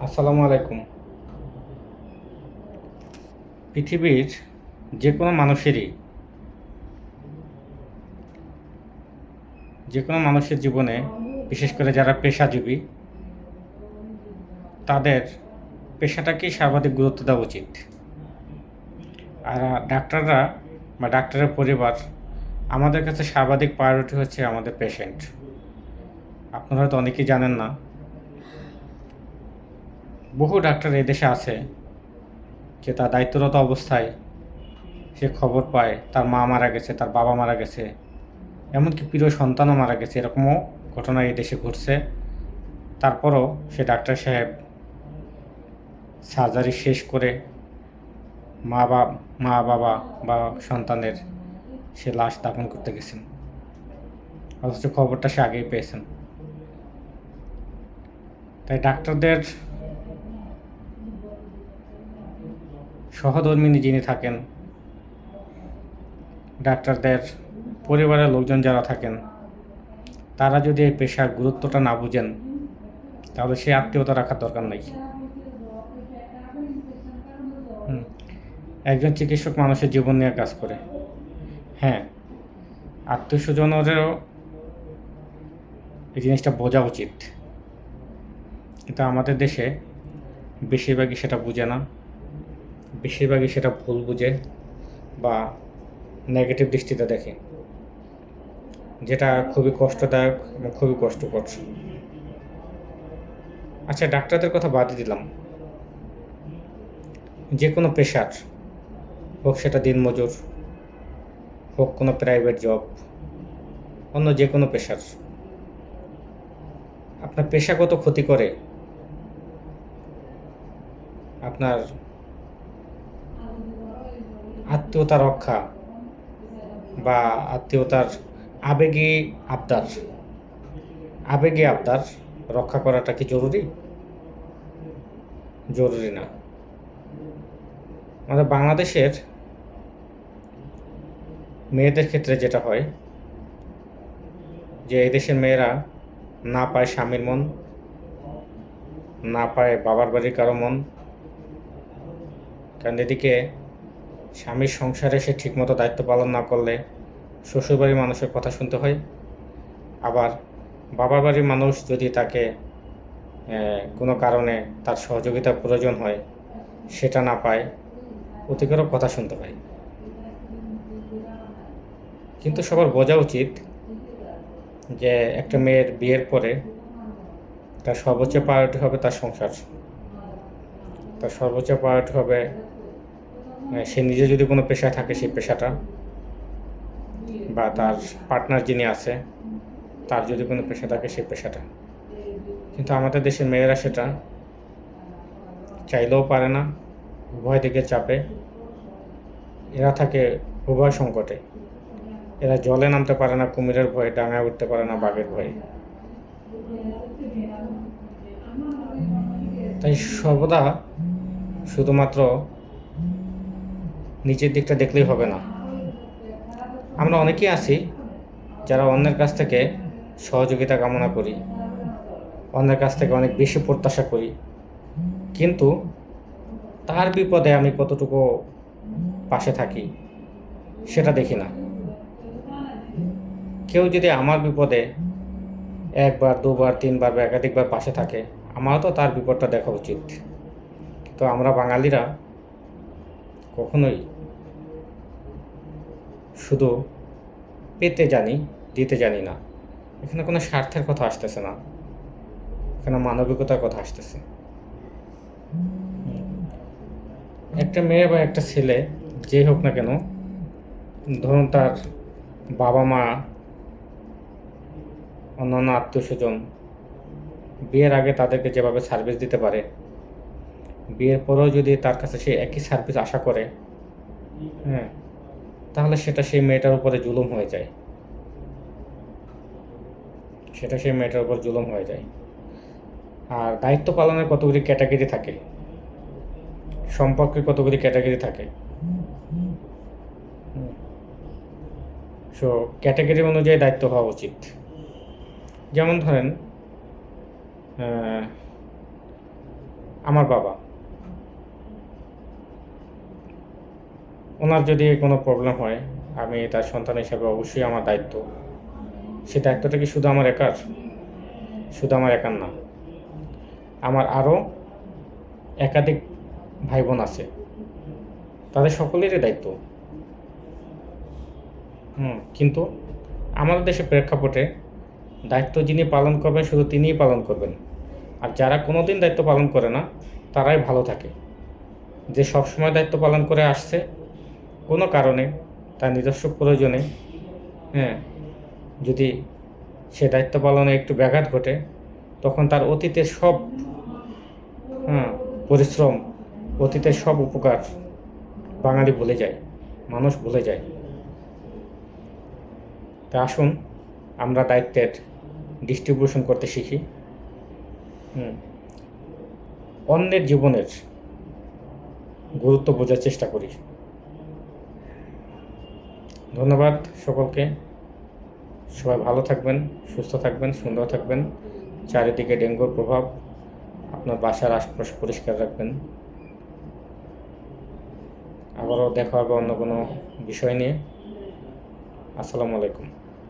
আসসালামু আলাইকুম। পৃথিবীর যে কোনো মানুষেরই যে কোনো মানুষের জীবনে, বিশেষ করে যারা পেশাজীবী, তাদের পেশাটাকেই সর্বাধিক গুরুত্ব দেওয়া উচিত। আর ডাক্তাররা বা ডাক্তারের পরিবার আমাদের কাছে সর্বাধিক প্রায়োরিটি হচ্ছে আমাদের পেশেন্ট আপনারা হয়তো অনেকেই জানেন না বহু ডাক্তার এই দেশে আছে যে তার দায়িত্বরত অবস্থায় সে খবর পায়, তার মা মারা গেছে, তার বাবা মারা গেছে, এমনকি প্রিয় সন্তানও মারা গেছে, এরকমও ঘটনা এই দেশে ঘটছে। তারপরও সে ডাক্তার সাহেব সার্জারি শেষ করে মা বা মা বাবা বা সন্তানের সে লাশ দাফন করতে গেছেন। অথচ খবরটা সে আগেই পেয়েছেন। তাই ডাক্তারদের সহধর্মিনী যিনি থাকেন, ডাক্তারদের পরিবারের লোকজন যারা থাকেন, তারা যদি এই পেশার গুরুত্বটা না বুঝেন, তাহলে সে আত্মীয়তা রাখার দরকার নেই। একজন চিকিৎসক মানুষের জীবন নিয়ে কাজ করে। হ্যাঁ আত্মীয় স্বজনেরও এই জিনিসটা বোঝা উচিত। কিন্তু আমাদের দেশে বেশিরভাগই সেটা বুঝে না। বেশিরভাগই সেটা ভুল বুঝে বা নেগেটিভ দৃষ্টিতে দেখে, যেটা খুবই কষ্টদায়ক এবং খুবই কষ্টকর। আচ্ছা ডাক্তারদের কথা বাদ দিলাম। যে কোনো পেশার হোক সেটা দিনমজুর, হোক কোনো প্রাইভেট জব অন্য যে কোনো পেশার। আপনার পেশাগত ক্ষতি করে আপনার আত্মীয়তা রক্ষা বা আত্মীয়তার আবেগে আবদার। আবেগে আবদার রক্ষা করাটা কি জরুরি? জরুরি না। আমাদের বাংলাদেশের মেয়েদের ক্ষেত্রে যেটা হয়, যে এই দেশের মেয়েরা না পায় স্বামীর মন, না পায় বাবার বাড়ির কারও মন, কারণ এদিকে স্বামীর সংসারে সে ঠিকমতো দায়িত্ব পালন না করলে শ্বশুরবাড়ির মানুষের কথা শুনতে হয়। আবার বাবার বাড়ির মানুষ যদি তাকে কোনো কারণে তার সহযোগিতার প্রয়োজন হয়, সেটা না পায় অতিকরও কথা শুনতে হয়। কিন্তু সবার বোঝা উচিত যে একটা মেয়ের বিয়ের পরে তার সর্বোচ্চ প্রায়োরিটি হবে তার সংসার। তার সর্বোচ্চ প্রায়োরিটি হবে সে নিজে যদি কোনো পেশায় থাকে সেই পেশাটা বা তার পার্টনার যিনি আছে, তার যদি কোনো পেশা থাকে সেই পেশাটা। কিন্তু আমাদের দেশের মেয়েরা সেটা চাইলেও পারে না, উভয় দিকে চাপে। এরা থাকে উভয় সংকটে। এরা জলে নামতে পারে না, কুমিরের ভয়ে, ডাঙায় উঠতে পারে না, বাঘের ভয়ে। তাই সর্বদা শুধুমাত্র নিচের দিকটা দেখলেই হবে না। আমরা অনেকেই আছি যারা অন্যের কাছ থেকে সহযোগিতা কামনা করি, অন্যের কাছ থেকে অনেক বেশি প্রত্যাশা করি। কিন্তু তার বিপদে আমি কতটুকু পাশে থাকি সেটা দেখি না। কেউ যদি আমার বিপদে একবার, দুবার, তিনবার বা একাধিকবার পাশে থাকে, আমারও তো তার বিপদটা দেখা উচিত। তো আমরা বাঙালিরা কখনোই শুধু পেতে জানি, দিতে জানি না। এখানে কোনো স্বার্থের কথা আসতেছে না। এখানে মানবিকতার কথা আসতেছে। একটা মেয়ে বা একটা ছেলে যেই হোক না কেন, ধরুন তার বাবা মা, অন্যান্য আত্মীয় স্বজন, বিয়ের আগে তাদেরকে যেভাবে সার্ভিস দিতে পারে বিয়ের পরেও যদি তার কাছে সে একই সার্ভিস আশা করে হ্যাঁ তাহলে সেটা সেই মেয়েটার উপরে জুলুম হয়ে যায়। সেটা সেই মেয়েটার উপর জুলুম হয়ে যায়। আর দায়িত্ব পালনের কতগুলি ক্যাটাগরি থাকে? সম্পর্কের কতগুলি ক্যাটাগরি থাকে? সো ক্যাটাগরি অনুযায়ী দায়িত্ব হওয়া উচিত। যেমন ধরেন আমার বাবা। ওনার যদি কোনো প্রবলেম হয়, আমি তার সন্তান হিসাবে অবশ্যই আমার দায়িত্ব। সে দায়িত্বটা কি শুধু আমার একার, শুধু আমার একার না। আমার আরও একাধিক ভাই বোন আছে। তাদের সকলেরই দায়িত্ব। হুম, কিন্তু আমাদের দেশের প্রেক্ষাপটে দায়িত্ব যিনি পালন করবেন, শুধু তিনিই পালন করবেন। আর যারা কোনো দিন দায়িত্ব পালন করে না, তারাই ভালো থাকে। যে সবসময় দায়িত্ব পালন করে আসছে কোনো কারণে তার নিজস্ব প্রয়োজনে হ্যাঁ যদি সে দায়িত্ব পালনে একটু ব্যাঘাত ঘটে, তখন তার অতীতের সব হ্যাঁ পরিশ্রম, অতীতের সব উপকার বাঙালি ভুলে যায়, মানুষ ভুলে যায়। তা আসুন, আমরা দায়িত্বের ডিস্ট্রিবিউশন করতে শিখি। হুম, অন্যের জীবনের গুরুত্ব বোঝার চেষ্টা করি। ধন্যবাদ সকলকে। সবাই ভালো থাকবেন, সুস্থ থাকবেন, সুন্দর থাকবেন। চারিদিকে ডেঙ্গুর প্রভাব আপনার বাসার আশপাশ পরিষ্কার রাখবেন। আবারও দেখা হবে অন্য কোনো বিষয় নিয়ে। আসসালামু আলাইকুম।